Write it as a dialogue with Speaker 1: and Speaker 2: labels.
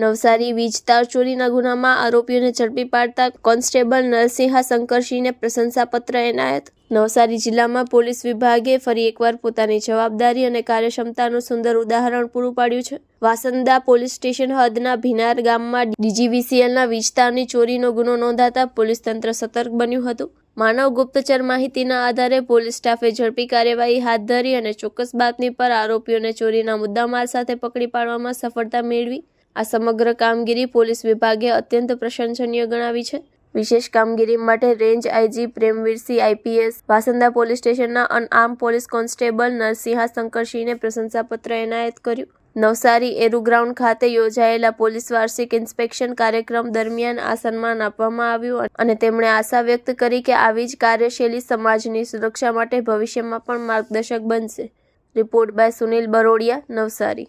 Speaker 1: નવસારી વીજ તાર ચોરીના ગુનામાં આરોપીઓને ઝડપી પાડતા કોન્સ્ટેબલ નરસિંહા શંકરસિંહને પ્રશંસાપત્ર એનાયત. નવસારી જિલ્લામાં પોલીસ વિભાગે ફરી એકવાર પોતાની જવાબદારી અને કાર્યક્ષમતાનું સુંદર ઉદાહરણ પૂરું પાડ્યું છે. વાસંદા પોલીસ સ્ટેશન હદના ભીનાર ગામમાં ડીજીવીસીએલના વીજતારની ચોરીનો ગુનો નોંધાતા પોલીસ તંત્ર સતર્ક બન્યું હતું. માનવ ગુપ્તચર માહિતીના આધારે પોલીસ સ્ટાફે ઝડપી કાર્યવાહી હાથ ધરી અને ચોક્કસ બાતમી પર આરોપીઓને ચોરીના મુદ્દામાલ સાથે પકડી પાડવામાં સફળતા મેળવી. આ સમગ્ર કામગીરી પોલીસ વિભાગે અત્યંત પ્રશંસનીય ગણાવી છે. વિશેષ કામગીરી માટે range IG Premvirsinh, IPS, વાસંદા police સ્ટેશનના અનઆર્મ પોલીસ કોન્સ્ટેબલ નરસિંહા શંકરસિંહને પ્રશંસાપત્ર એનાયત કર્યું. નવસારી એરુ ગ્રાઉન્ડ ખાતે યોજાયેલા પોલીસ વાર્ષિક ઇન્સ્પેક્શન કાર્યક્રમ દરમિયાન આ સન્માન આપવામાં આવ્યું અને તેમણે આશા વ્યક્ત કરી કે આવી જ કાર્યશૈલી સમાજની સુરક્ષા માટે ભવિષ્યમાં પણ માર્ગદર્શક બનશે. Report by Sunil Barodiya, Navsari.